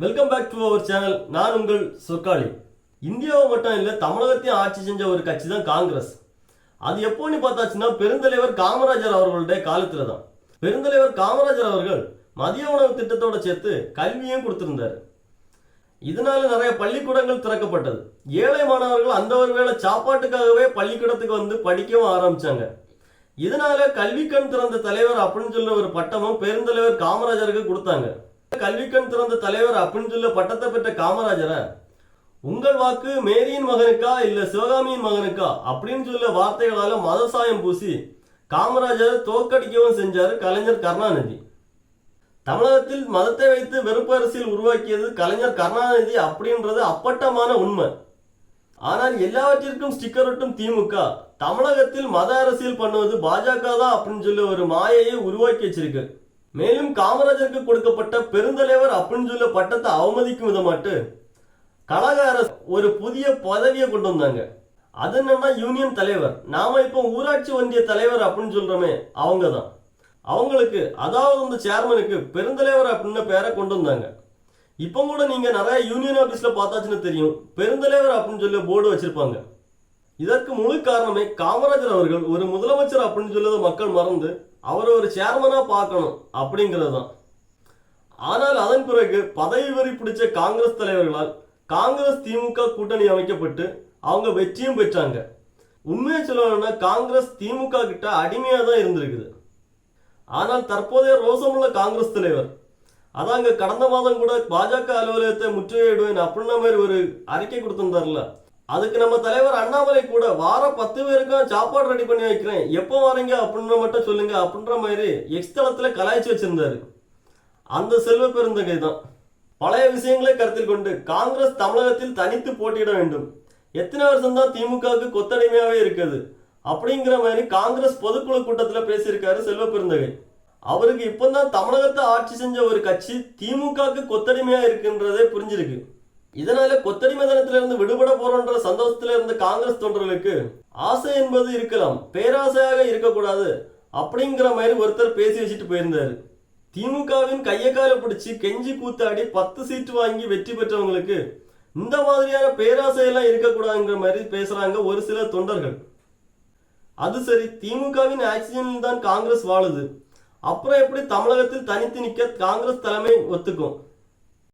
Welcome back to our channel நான் உங்கள் சொக்காளி இந்தியாவை மட்டும் இல்லை தமிழகத்தையும் ஆட்சி செஞ்ச ஒரு கட்சி தான் காங்கிரஸ். அது எப்போன்னு பார்த்தாச்சுன்னா பெருந்தலைவர் காமராஜர் அவர்களுடைய காலத்தில் தான். பெருந்தலைவர் காமராஜர் அவர்கள் மதிய உணவு திட்டத்தோட சேர்த்து கல்வியும் கொடுத்திருந்தார். இதனால நிறைய பள்ளிக்கூடங்கள் திறக்கப்பட்டது. ஏழை மாணவர்கள் அந்த ஒரு வேளை சாப்பாட்டுக்காகவே பள்ளிக்கூடத்துக்கு வந்து படிக்கவும் ஆரம்பிச்சாங்க. இதனால கல்விக்கண் திறந்த தலைவர் அப்படின்னு சொல்ல ஒரு பட்டமும் பெருந்தலைவர் காமராஜருக்கு கொடுத்தாங்க. கல்விக்கண் திறந்த தலைவர் அப்படின்னு சொல்ல பட்டத்தை பெற்ற காமராஜரை உங்கள் வாக்கு மேரியின் மகனுக்கா இல்ல சிவகாமியின் மகனுக்கா அப்படின்னு சொல்ல வார்த்தைகளால மதசாயம் பூசி காமராஜர் தோற்கடிக்கவும் செஞ்சாரு கலைஞர் கருணாநிதி. தமிழகத்தில் மதத்தை வைத்து வெறுப்பு அரசியல் உருவாக்கியது கலைஞர் கருணாநிதி அப்படின்றது அப்பட்டமான உண்மை. ஆனால் எல்லாவற்றிற்கும் ஸ்டிக்கர் ஒட்டும் திமுக. தமிழகத்தில் மத அரசியல் பண்ணுவது பாஜக தான் அப்படின்னு சொல்லி ஒரு மாயையை உருவாக்கி வச்சிருக்கு. மேலும் காமராஜருக்கு கொடுக்கப்பட்ட பெருந்தலைவர் அப்படின்னு சொல்ல பட்டத்தை அவமதிக்கும் விதமாட்டு கழக அரசு ஒரு புதிய பதவியை கொண்டு வந்தாங்க. அது என்னன்னா யூனியன் தலைவர். நாம இப்போ ஊராட்சி ஒன்றிய தலைவர் அப்படின்னு சொல்றோமே அவங்க தான் அவங்களுக்கு அதாவது அந்த சேர்மனுக்கு பெருந்தலைவர் அப்படின்னு பேரை கொண்டு வந்தாங்க. இப்போ கூட நீங்க நிறைய யூனியன் ஆபீஸ்ல பார்த்தாச்சுன்னு தெரியும். பெருந்தலைவர் அப்படின்னு சொல்லி போர்டு வச்சிருப்பாங்க. இதற்கு முழு காரணமே காமராஜர் அவர்கள் ஒரு முதலமைச்சர் அப்படின்னு சொல்லத மக்கள் மறந்து அவரை ஒரு சேர்மனாக பார்க்கணும் அப்படிங்கிறது தான் ஆனால் அதன் பிறகு பதவி வரி பிடிச்ச காங்கிரஸ் தலைவர்களால் காங்கிரஸ் திமுக கூட்டணி அமைக்கப்பட்டு அவங்க வெற்றியும் பெற்றாங்க. உண்மையை சொல்லணும்னா காங்கிரஸ் திமுக கிட்ட அடிமையாக தான் இருந்திருக்குது. ஆனால் தற்போதைய ரோசமுள்ள காங்கிரஸ் தலைவர் அதாங்க கடந்த மாதம் கூட பாஜக அலுவலகத்தை முற்றுகையிடுவேன் அப்படின்ன மாதிரி ஒரு அறிக்கை கொடுத்துருந்தார்ல. அதுக்கு நம்ம தலைவர் அண்ணாமலை கூட வாரம் பத்து பேருக்கும் சாப்பாடு ரெடி பண்ணி வைக்கிறேன். எப்போ வரீங்க அப்படின்ற மட்டும் சொல்லுங்க. அப்படின்ற மாதிரி எக்ஸ் கலாய்ச்சி வச்சிருந்தாரு. அந்த செல்வ பெருந்தகை தான். பழைய விஷயங்களை கருத்தில் கொண்டு காங்கிரஸ் தமிழகத்தில் தனித்து போட்டியிட வேண்டும். எத்தனை வருஷம் தான் திமுகவுக்கு கொத்தடிமையாவே இருக்குது? அப்படிங்கிற மாதிரி காங்கிரஸ் பொதுக்குழு கூட்டத்தில் பேசியிருக்காரு செல்வ பெருந்தகை. அவருக்கு இப்போ தான் தமிழகத்தை ஆட்சி செஞ்ச ஒரு கட்சி திமுகவுக்கு கொத்தடிமையாக இருக்குன்றதே புரிஞ்சிருக்கு. இதனால கொத்தடிமை தனத்திலிருந்து விடுபட போறோன்ற சந்தோஷத்துல இருந்த காங்கிரஸ் தொண்டர்களுக்கு ஆசை என்பது இருக்கலாம். பேராசையாக இருக்கக்கூடாது. அப்படிங்கிற மாதிரி ஒருத்தர் பேசி வச்சுட்டு போயிருந்தாரு. திமுகவின் கையை காலை பிடிச்சி கெஞ்சி கூத்தாடி பத்து சீட்டு வாங்கி வெற்றி பெற்றவங்களுக்கு இந்த மாதிரியான பேராசையெல்லாம் இருக்கக்கூடாதுங்கிற மாதிரி பேசுறாங்க ஒரு சில தொண்டர்கள். அது சரி திமுகவின் ஆக்சிஜனில் தான் காங்கிரஸ் வாழுது. அப்புறம் எப்படி தமிழகத்தில் தனித்து நிற்க காங்கிரஸ் தலைமை ஒத்துக்கும்?